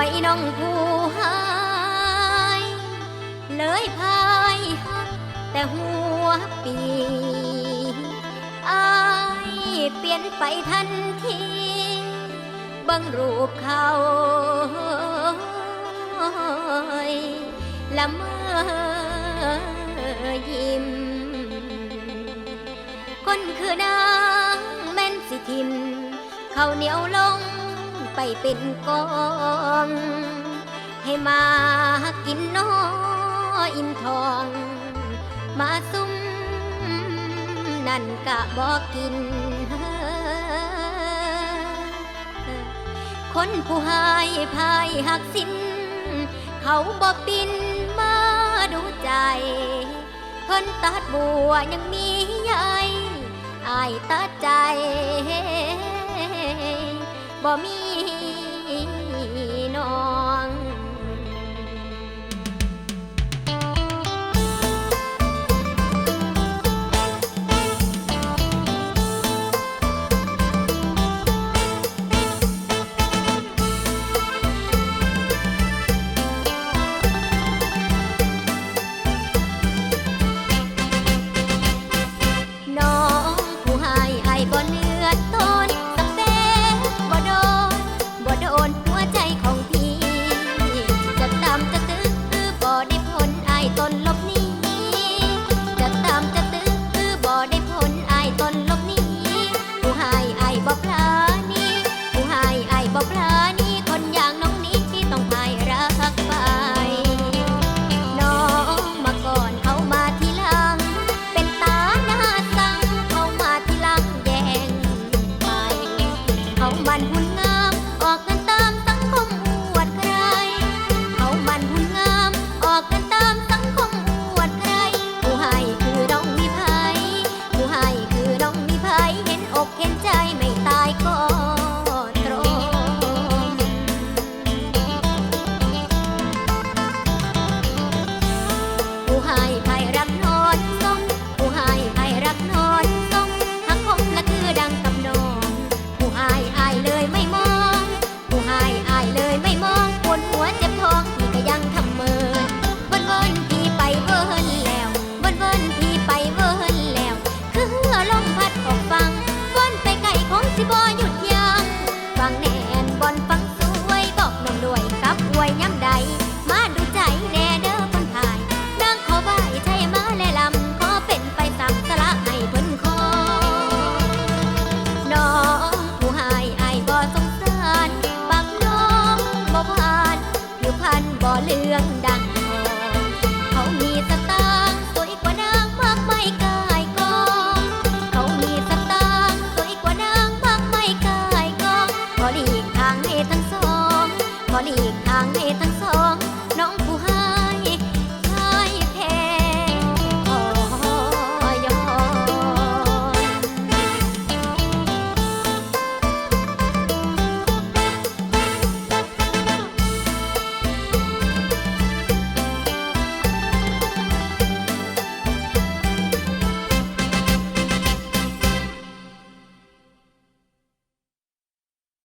วยน้องผู้หายเลยพายแต่หัวปีอายเปลี่ยนไปทันทีบังรูปเขาละเมอยิ้ม คนคือนางแม่นสิทิม เขาเหนียวลง ไปเป็นกอง ให้มากินน้ออินทอง มาซุ่มนั่นกะบอกกิน คนผู้หายพายหักสิ้น เขาบอกปินมาดูใจเพิ่นตัดบัวยังมีใหญ่อายตัดใจบ่มี บ่เลืองดัง